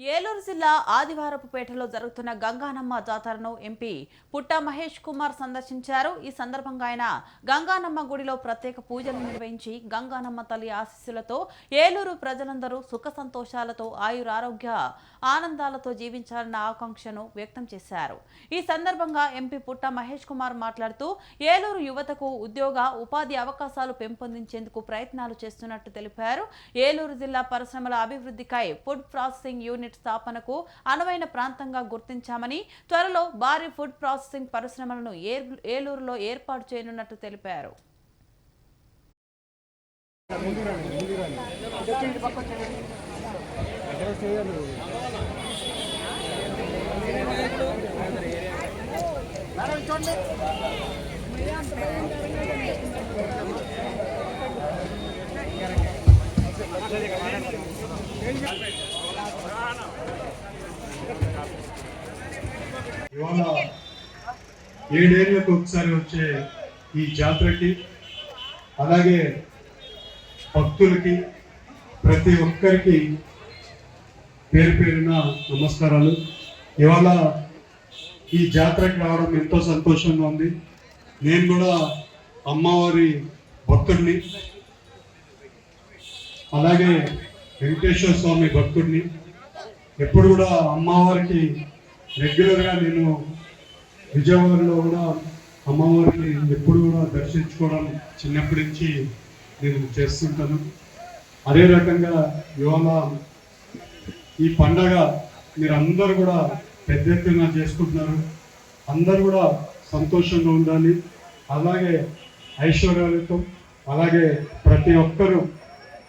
ఏలూరు జిల్లా ఆదివారపుపేటలో జరుగుతున్న గంగానమ్మ జాతరను ఎంపీ పుట్ట మహేష్ కుమార్ సందర్శించారు. ఈ సందర్భంగా ఆయన గంగానమ్మ గుడిలో ప్రత్యేక పూజలు నిర్వహించి గంగానమ్మ తల్లి ఆశీస్సులతో ఏలూరు ప్రజలందరూ సుఖ సంతోషాలతో ఆయురారోగ్య ఆనందాలతో జీవించాలన్న ఆకాంక్షను వ్యక్తం చేశారు. ఈ సందర్భంగా ఎంపీ పుట్ట మహేష్ కుమార్ మాట్లాడుతూ ఏలూరు యువతకు ఉద్యోగ ఉపాధి అవకాశాలు పెంపొందించేందుకు ప్రయత్నాలు చేస్తున్నట్టు తెలిపారు. ఏలూరు జిల్లా పరిశ్రమల అభివృద్ధికై ఫుడ్ ప్రాసెసింగ్ యూనిట్ స్థాపనకు అనువైన ప్రాంతంగా గుర్తించామని త్వరలో భారీ ఫుడ్ ప్రాసెసింగ్ పరిశ్రమలను ఏలూరులో ఏర్పాటు చేయనున్నట్టు తెలిపారు. ఇవాళ ఏడేళ్ళకు ఒకసారి వచ్చే ఈ జాతరకి అలాగే భక్తులకి ప్రతి ఒక్కరికి పేరు పేరున నమస్కారాలు. ఇవాళ ఈ జాతరకి రావడం ఎంతో సంతోషంగా ఉంది. నేను కూడా అమ్మవారి భక్తుడిని అలాగే వెంకటేశ్వర స్వామి భక్తుడిని ఎప్పుడు కూడా అమ్మవారికి రెగ్యులర్గా నేను విజయవాడలో కూడా అమ్మవారిని ఎప్పుడు కూడా దర్శించుకోవడం చిన్నప్పటి నుంచి నేను చేస్తుంటాను. అదే రకంగా ఇవాళ ఈ పండగ మీరు కూడా పెద్ద ఎత్తున చేసుకుంటున్నారు. అందరూ కూడా సంతోషంగా ఉండాలి. అలాగే ఐశ్వర్యాలతో అలాగే ప్రతి ఒక్కరూ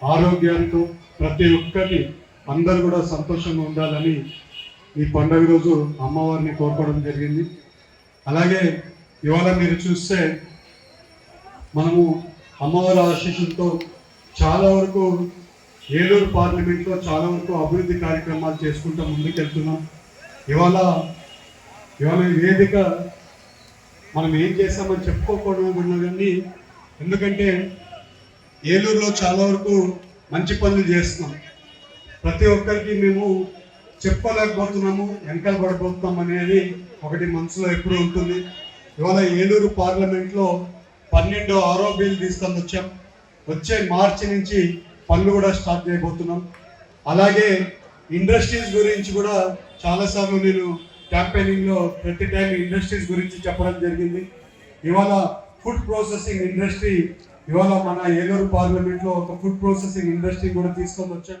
ఆరోగ్యాలతో ప్రతి ఒక్కరిని అందరు కూడా సంతోషంగా ఉండాలని ఈ పండుగ రోజు అమ్మవారిని కోరుకోవడం జరిగింది. అలాగే ఇవాళ మీరు చూస్తే మనము అమ్మవారి ఆశీస్సులతో చాలా వరకు ఏలూరు పార్లమెంట్లో చాలా వరకు అభివృద్ధి కార్యక్రమాలు చేసుకుంటూ ముందుకెళ్తున్నాం. ఇవాళ ఇవాళ వేదిక మనం ఏం చేస్తామని చెప్పుకోకూడదు కానీ ఎందుకంటే ఏలూరులో చాలా వరకు మంచి పనులు చేస్తున్నాం. ప్రతి ఒక్కరికి మేము చెప్పలేకపోతున్నాము వెనకాల పడిపోతున్నాం అనేది ఒకటి మనసులో ఎప్పుడు ఉంటుంది. ఇవాళ ఏలూరు పార్లమెంట్లో పన్నెండు ఆరో బిల్ తీసుకొని వచ్చాం. వచ్చే మార్చి నుంచి పనులు కూడా స్టార్ట్ చేయబోతున్నాం. అలాగే ఇండస్ట్రీస్ గురించి కూడా చాలాసార్లు నేను క్యాంపెయినింగ్లో ప్రతి టైం ఇండస్ట్రీస్ గురించి చెప్పడం జరిగింది. ఇవాళ ఫుడ్ ప్రాసెసింగ్ ఇండస్ట్రీ ఇవాళ మన ఏలూరు పార్లమెంట్లో ఒక ఫుడ్ ప్రాసెసింగ్ ఇండస్ట్రీ కూడా తీసుకొని వచ్చాం.